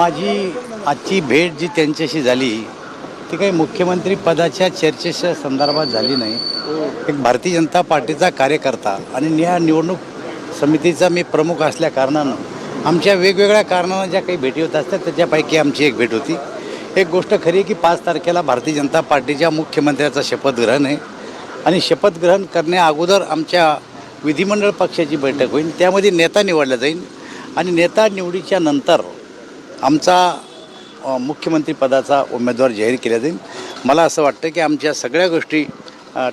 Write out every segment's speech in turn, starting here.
माझी आजची भेट जी त्यांच्याशी झाली ती काही मुख्यमंत्री पदाच्या चर्चेच्या संदर्भात झाली नाही. एक भारतीय जनता पार्टीचा कार्यकर्ता आणि या निवडणूक समितीचा मी प्रमुख असल्या कारणानं आमच्या वेगवेगळ्या कारणानं ज्या काही भेटी होत असतात त्याच्यापैकी आमची एक भेट होती. एक गोष्ट खरी की पाच तारखेला भारतीय जनता पार्टीच्या मुख्यमंत्र्याचं शपथग्रहण आहे आणि शपथग्रहण करण्या अगोदर आमच्या विधिमंडळ पक्षाची बैठक होईल. त्यामध्ये नेता निवडला जाईल आणि नेता निवडीच्या नंतर आमचा मुख्यमंत्रीपदाचा उमेदवार जाहीर केला जाईल. मला असं वाटतं की आमच्या सगळ्या गोष्टी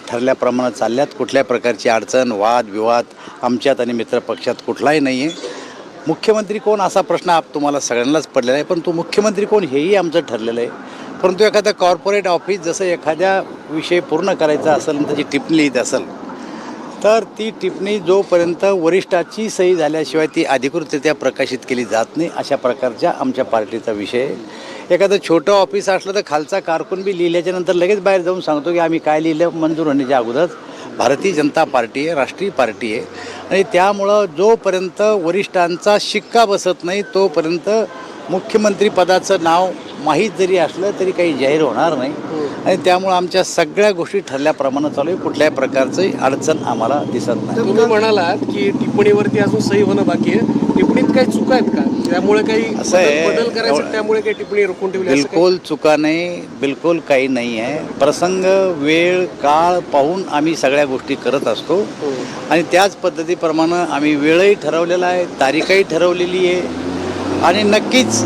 ठरल्याप्रमाणे चालल्यात. कुठल्या प्रकारची अडचण वाद विवाद आमच्यात आणि मित्रपक्षात कुठलाही नाही आहे मुख्यमंत्री कोण असा प्रश्न आप तुम्हाला सगळ्यांनाच पडलेला आहे पण तो मुख्यमंत्री कोण हेही आमचं ठरलेलं आहे. परंतु एखादं कॉर्पोरेट ऑफिस जसं एखाद्या विषय पूर्ण करायचा असेल आणि त्याची टिप्पणी लिहित असेल तर ती टिप्पणी जोपर्यंत वरिष्ठाची सही झाल्याशिवाय ती अधिकृतरित्या प्रकाशित केली जात नाही अशा प्रकारच्या आमच्या पार्टीचा विषय एखादं छोटं ऑफिस असलं तर खालचा कारकून बी लिहिल्याच्या नंतर लगेच बाहेर जाऊन सांगतो की आम्ही काय लिहिलं मंजूर होण्याच्या अगोदरच. भारतीय जनता पार्टी आहे राष्ट्रीय पार्टी आहे. आणि त्यामुळं जोपर्यंत वरिष्ठांचा शिक्का बसत नाही तोपर्यंत मुख्यमंत्री पदाचं नाव माहीत जरी असलं तरी काही जाहीर होणार नाही. आणि त्यामुळं आमच्या सगळ्या गोष्टी ठरल्याप्रमाणे चालू आहे. कुठल्याही प्रकारची अडचण आम्हाला दिसत नाही. तुम्ही म्हणालात की टिप्पणीवरती अजून सही होणं बाकी आहे. टिप्पणीत काही चुका आहेत का? त्यामुळे काही असं आहे, बदल करायचं त्यामुळे काही टिप्पणी रोखून ठेवली? बिलकुल चुका नाही बिलकुल काही नाही आहे. प्रसंग वेळ काळ पाहून आम्ही सगळ्या गोष्टी करत असतो. हो. आणि त्याच पद्धतीप्रमाणे आम्ही वेळही ठरवलेला आहे तारीखही ठरवलेली आहे. आणि नक्कीच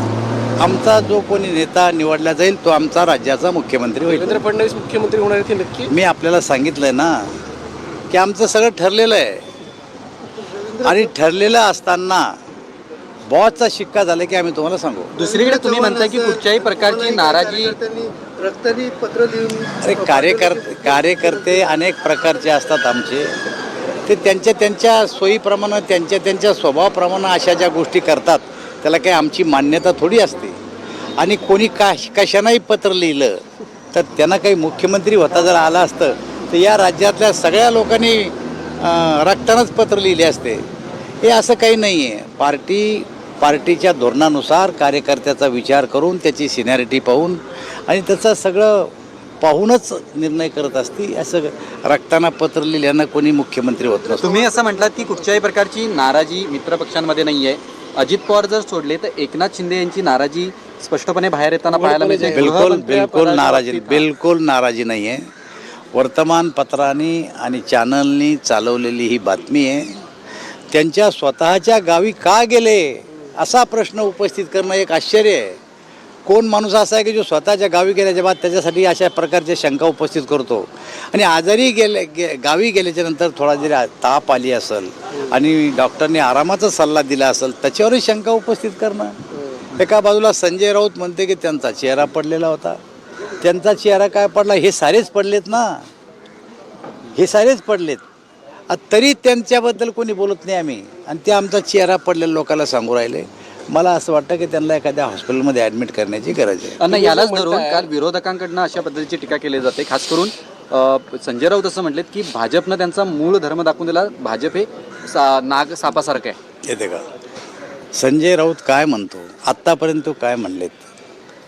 आमचा जो कोणी नेता निवडला जाईल तो आमचा राज्याचा मुख्यमंत्री होईल. देवेंद्र फडणवीस मुख्यमंत्री होणार आहेत हे नक्की? मी आपल्याला सांगितलंय ना की आमचं सगळं ठरलेलं आहे. आणि ठरलेलं असताना बॉसचा शिक्का झाला की आम्ही तुम्हाला सांगू. दुसरीकडे तुम्ही म्हणताय की कुठच्याही प्रकारची नाराजी रक्तानी पत्र लिहून अरे कार्यकर्ते कार्यकर्ते अनेक प्रकारचे असतात आमचे. ते त्यांच्या त्यांच्या सोयीप्रमाणे त्यांच्या त्यांच्या स्वभावाप्रमाणे अशा ज्या गोष्टी करतात त्याला काही आमची मान्यता थोडी असते. आणि कोणी का कशानंही पत्र लिहिलं तर त्यांना काही मुख्यमंत्री होता जर आला असतं तर या राज्यातल्या सगळ्या लोकांनी रक्तानंच पत्र लिहिले असते. हे असं काही नाही आहे पार्टी पार्टीच्या धोरणानुसार कार्यकर्त्याचा विचार करून त्याची सिनॅरिटी पाहून आणि त्याचं सगळं पाहूनच निर्णय करत असते असं रक्ताना पत्र लिहिल्यानं कोणी मुख्यमंत्री होत नसतो. तुम्ही असं म्हटलात की कुठच्याही प्रकारची नाराजी मित्रपक्षांमध्ये नाही आहे अजित पवार जर सोडले तर एकनाथ शिंदे यांची नाराजी स्पष्टपणे बाहेर येताना पाहायला मिळते. बिलकुल बिलकुल नाराजी. बिलकुल नाराजी नाही आहे वर्तमानपत्रांनी आणि चॅनलनी चालवलेली ही बातमी आहे त्यांच्या स्वतःच्या गावी का गेले असा प्रश्न उपस्थित करणं एक आश्चर्य आहे. कोण माणूस असा आहे की जो स्वतःच्या गावी गेल्याच्या बाद त्याच्यासाठी अशा प्रकारच्या शंका उपस्थित करतो? आणि आजारी गेले गे गावी गेल्याच्यानंतर थोडा जरी ताप आली असेल आणि डॉक्टरने आरामाचा सल्ला दिला असेल त्याच्यावरही शंका उपस्थित करणं? एका बाजूला संजय राऊत म्हणते की त्यांचा चेहरा पडलेला होता. त्यांचा चेहरा काय पडला? हे सारेच पडलेत ना. हे सारेच पडलेत. तरी त्यांच्याबद्दल कोणी बोलत नाही आम्ही. आणि ते आमचा चेहरा पडलेल्या लोकांना सांगू राहिले. मला असं वाटतं की त्यांना एखाद्या हॉस्पिटलमध्ये ॲडमिट करण्याची गरज आहे. अन्न यालाच धरून काल विरोधकांकडनं अशा पद्धतीची टीका केली जाते. खास करून अ, संजय राऊत असं म्हटलेत की भाजपनं त्यांचा मूळ धर्म दाखवून दिला भाजप हे सा- नाग सापासारखं आहे. येते का संजय राऊत काय म्हणतो आत्तापर्यंत तो काय म्हणलेत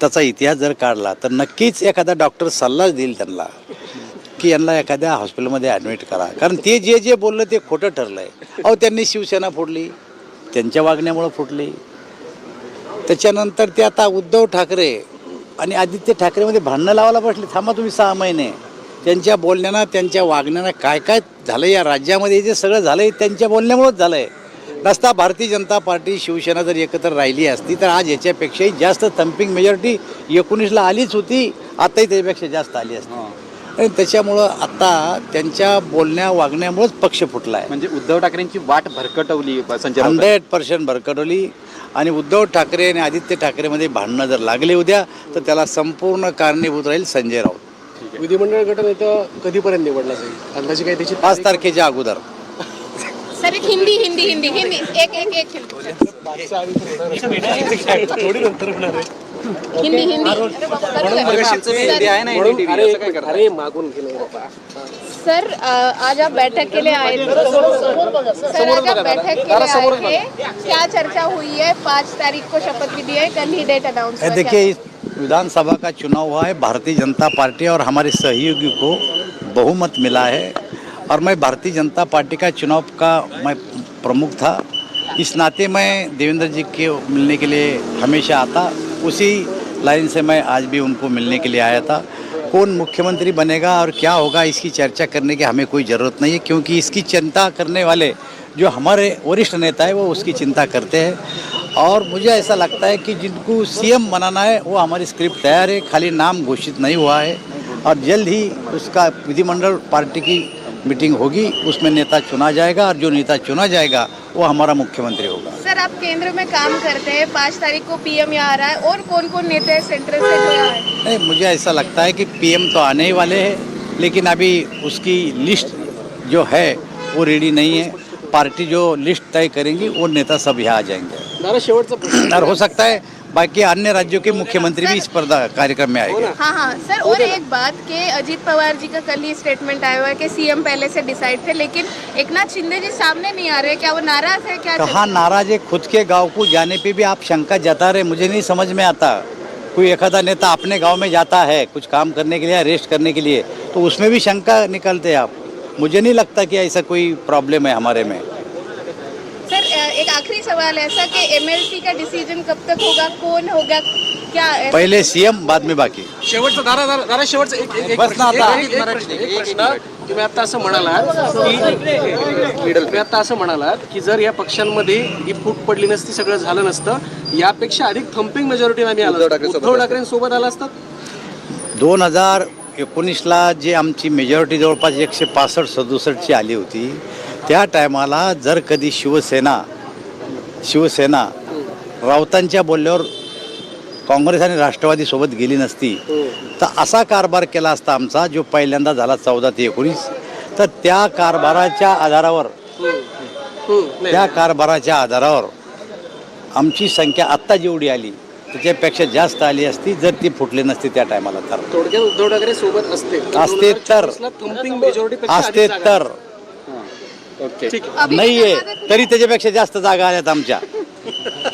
त्याचा इतिहास जर काढला तर नक्कीच एखादा डॉक्टर सल्लाच देईल त्यांना की यांना एखाद्या हॉस्पिटलमध्ये ॲडमिट करा. कारण ते जे जे बोललं ते खोटं ठरलं आहे अहो त्यांनी शिवसेना फोडली त्यांच्या वागण्यामुळं फुटली त्याच्यानंतर ते आता उद्धव ठाकरे आणि आदित्य ठाकरेमध्ये भांडणं लावायला बसले. थांबा तुम्ही सहा महिने. त्यांच्या बोलण्यानं त्यांच्या वागण्यानं काय काय झालं या राज्यामध्ये? जे सगळं झालं आहे त्यांच्या बोलण्यामुळंच झालं आहे नसता भारतीय जनता पार्टी शिवसेना जर एकत्र राहिली असती तर आज याच्यापेक्षाही जास्त थम्पिंग मेजॉरिटी एकोणीसला आलीच होती. आताही त्याच्यापेक्षा जास्त आली असती. आणि त्याच्यामुळं आता त्यांच्या बोलण्या वागण्यामुळंच पक्ष फुटला आहे म्हणजे उद्धव ठाकरेंची वाट भरकटवली संजय हंड्रेड पर्सेंट भरकटवली. आणि उद्धव ठाकरे आणि आदित्य ठाकरेमध्ये भांडणं जर लागले उद्या तर त्याला संपूर्ण कारणीभूत राहील संजय राऊत. विधिमंडळ गट नेता कधीपर्यंत निवडला जाईल? अंदाजे काही त्याची पाच तारखेच्या अगोदर. सर एक हिंदी हिंदी हिंदी हिंदी. एक एक एक थोडी नंतर होणार आहे. हिंदी हिंदी. अरे आहे ना मागून सर आज आप बैठक के लिए आए थे। सर आज आप बैठक के लिए आए थे। क्या चर्चा हुई है? पाँच तारीख को शपथ विधि है कल ही डेट अनाउंस देखिए विधानसभा का चुनाव हुआ है भारतीय जनता पार्टी और हमारे सहयोगी को बहुमत मिला है। और मैं भारतीय जनता पार्टी का चुनाव का मैं प्रमुख था। इस नाते मैं देवेंद्र जी के मिलने के लिए हमेशा आता। उसी लाइन से मैं आज भी उनको मिलने के लिए आया था। कौन मुख्यमंत्री बनेगा और क्या होगा, इसकी चर्चा करने की हमें कोई ज़रूरत नहीं है, क्योंकि इसकी चिंता करने वाले जो हमारे वरिष्ठ नेता है, वो उसकी चिंता करते हैं। और मुझे ऐसा लगता है कि जिनको सीएम बनाना है, वो हमारी स्क्रिप्ट तैयार है, खाली नाम घोषित नहीं हुआ है। और जल्द ही उसका विधिमंडल पार्टी की मीटिंग होगी, उसमें नेता चुना जाएगा और जो नेता चुना जाएगा, वो हमारा मुख्यमंत्री होगा। सर आप केंद्र में काम करते हैं पाँच तारीख को पीएम यहाँ आ रहा है और कौन कौन नेता है सेंटर से जो है? नहीं मुझे ऐसा लगता है कि पीएम तो आने ही वाले हैं लेकिन अभी उसकी लिस्ट जो है वो रेडी नहीं है। पार्टी जो लिस्ट तय करेंगी वो नेता सब यहाँ आ जाएँगे। हो सकता है बाकी अन्य राज्यों के मुख्यमंत्री भी इस पर कार्यक्रम में आएँगे। हाँ हाँ सर और एक बात के अजीत पवार जी का कल ही स्टेटमेंट आया हुआ है कि सीएम पहले से डिसाइड थे लेकिन एक नाथ शिंदे जी सामने नहीं आ रहे। क्या वो नाराज़ है? क्या कहाँ नाराज़ है? खुद के गाँव को जाने पे भी आप शंका जता रहे मुझे नहीं समझ में आता। कोई एखादा नेता अपने गाँव में जाता है कुछ काम करने के लिए रेस्ट करने के लिए तो उसमें भी शंका निकलते हैं आप। मुझे नहीं लगता कि ऐसा कोई प्रॉब्लम है हमारे में। एक आखिरी सवाल ऐसा कि एमएलसी का डिसीजन कब तक होगा? कौन होगा? क्या पहले सीएम बाद में बाकी। शेवटचं शेवटचं एक एक- एक बस ना प्रश्न- आता. एक- एक प्रश्न एक प्रश्न. तुम्ही आता असं म्हणालात की तुम्ही आता असं म्हणालात की जर या पक्षांमध्ये ही फूट पडली नसती सगळं झालं नसतं यापेक्षा अधिक थम्पिंग मेजॉरिटी आम्ही आलो उद्धव असतो. ठाकरे उद्धव ठाकरेंसोबत आला असतात दोन हजार एकोणीसला जे आमची मेजॉरिटी जवळपास एकशे पासष्ट सदुसष्टची आली होती त्या टायमाला जर कधी शिवसेना शिवसेना राऊतांच्या बोलल्यावर काँग्रेस आणि राष्ट्रवादी सोबत गेली नसती. तर असा कारभार केला असता आमचा जो पहिल्यांदा झाला चौदा ते एकोणीस तर त्या कारभाराच्या आधारावर हम्म, नाही. त्या कारभाराच्या आधारावर आमची संख्या आत्ता जेवढी आली त्याच्यापेक्षा जास्त आली असती जर ती फुटली नसती त्या टायमाला तर. थोडक्यात उद्धव ठाकरे सोबत असते तर. असते तर. ओके. ठीक. आहे नाहीये. तरी त्याच्यापेक्षा जास्त जागा आल्यात आमच्या.